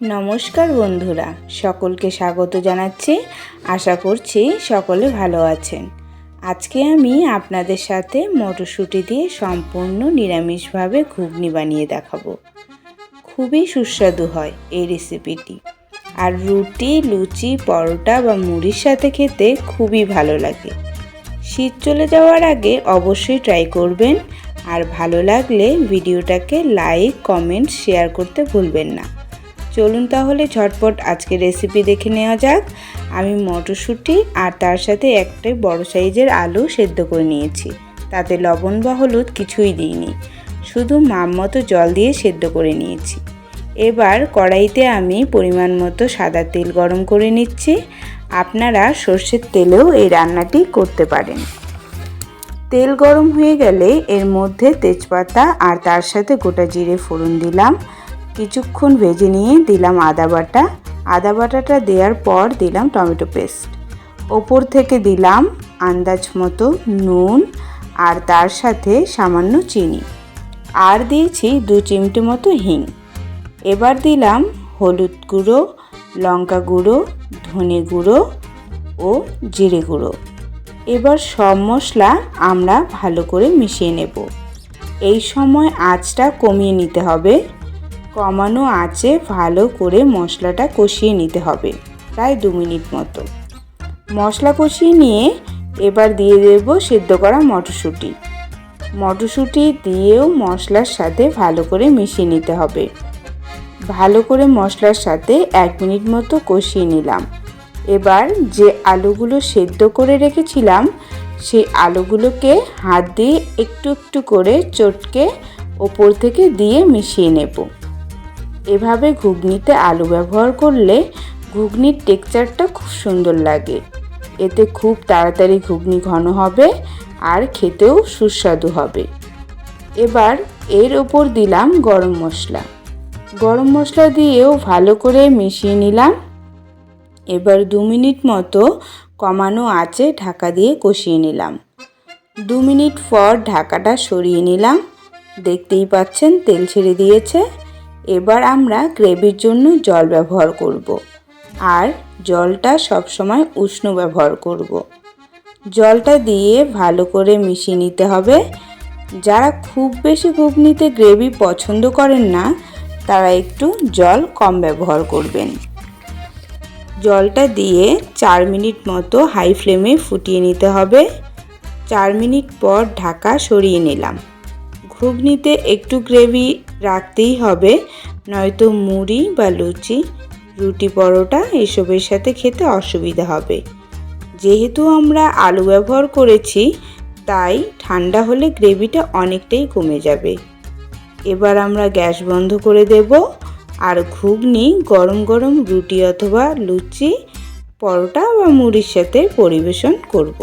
নমস্কার বন্ধুরা, সকলকে স্বাগত জানাচ্ছি। আশা করছি সকলে ভালো আছেন। আজকে আমি আপনাদের সাথে মটরশুঁটি দিয়ে সম্পূর্ণ নিরামিষভাবে ঘুগনি বানিয়ে দেখাবো। খুবই সুস্বাদু হয় এই রেসিপিটি। আর রুটি, লুচি, পরোটা বা মুড়ির সাথে খেতে খুবই ভালো লাগে। শীত চলে যাওয়ার আগে অবশ্যই ট্রাই করবেন। আর ভালো লাগলে ভিডিওটাকে লাইক, কমেন্ট, শেয়ার করতে ভুলবেন না। চলুন তাহলে ঝটপট আজকে রেসিপি দেখে নেওয়া যাক। আমি মটরশুঁটি আর তার সাথে একটা বড় সাইজের আলু সেদ্ধ করে নিয়েছি। তাতে লবণ বা হলুদ কিছুই দিইনি। শুধু মাম মতো জল দিয়ে সেদ্ধ করে নিয়েছি। এবার কড়াইতে আমি পরিমাণ মতো সাদা তেল গরম করে নিচ্ছি। আপনারা সর্ষের তেলেও এই রান্নাটি করতে পারেন। তেল গরম হয়ে গেলে এর মধ্যে তেজপাতা আর তার সাথে গোটা জিরে ফোড়ন দিলাম। কিছুক্ষণ ভেজে নিয়ে দিলাম আদা বাটা। আদা বাটাটা দেওয়ার পর দিলাম টমেটো পেস্ট। ওপর থেকে দিলাম আন্দাজ মতো নুন আর তার সাথে সামান্য চিনি। আর দিয়েছি দু চিমটি মতো হিং। এবার দিলাম হলুদ গুঁড়ো, লঙ্কা গুঁড়ো, ধনে গুঁড়ো ও জিরে গুঁড়ো। এবার সব মশলা আমরা ভালো করে মিশিয়ে নেব। এই সময় আঁচটা কমিয়ে নিতে হবে। কমানো আঁচে ভালো করে মশলাটা কষিয়ে নিতে হবে, প্রায় দু মিনিট মতো। মশলা কষিয়ে নিয়ে এবার দিয়ে দেব সেদ্ধ করা মটরশুঁটি। মটরশুঁটি দিয়েও মশলার সাথে ভালো করে মিশিয়ে নিতে হবে। ভালো করে মশলার সাথে এক মিনিট মতো কষিয়ে নিলাম। এবার যে আলুগুলো সেদ্ধ করে রেখেছিলাম, সেই আলুগুলোকে হাত দিয়ে একটু একটু করে চটকে ওপর থেকে দিয়ে মিশিয়ে নেব। এভাবে ঘুগনিতে আলু ব্যবহার করলে ঘুগনির টেক্সচারটা খুব সুন্দর লাগে। এতে খুব তাড়াতাড়ি ঘুগনি ঘন হবে আর খেতেও সুস্বাদু হবে। এবার এর ওপর দিলাম গরম মশলা। গরম মশলা দিয়েও ভালো করে মিশিয়ে নিলাম। এবার দু মিনিট মতো কমানো আঁচে ঢাকা দিয়ে কষিয়ে নিলাম। দু মিনিট পর ঢাকাটা সরিয়ে নিলাম। দেখতেই পাচ্ছেন তেল ছেড়ে দিয়েছে। এবার আমরা গ্রেভির জন্য জল ব্যবহার করব। আর জলটা সবসময় উষ্ণ ব্যবহার করব। জলটা দিয়ে ভালো করে মিশিয়ে নিতে হবে যারা খুব বেশি ঘুগনিতে গ্রেভি পছন্দ করেন না, তারা একটু জল কম ব্যবহার করবেন জলটা দিয়ে চার মিনিট মতো হাই ফ্লেমে ফুটিয়ে নিতে হবে চার মিনিট পর ঢাকা সরিয়ে নিলাম ঘুগনিতে একটু গ্রেভি রাখতেই হবে, নয়তো মুড়ি বা লুচি, রুটি পরোটা এসবের সাথে খেতে অসুবিধা হবে। যেহেতু আমরা আলু ব্যবহার করেছি, তাই ঠান্ডা হলে গ্রেভিটা অনেকটাই কমে যাবে। এবার আমরা গ্যাস বন্ধ করে দেব, আর ঘুগনি গরম গরম রুটি অথবা লুচি, পরোটা বা মুড়ির সাথে পরিবেশন করব।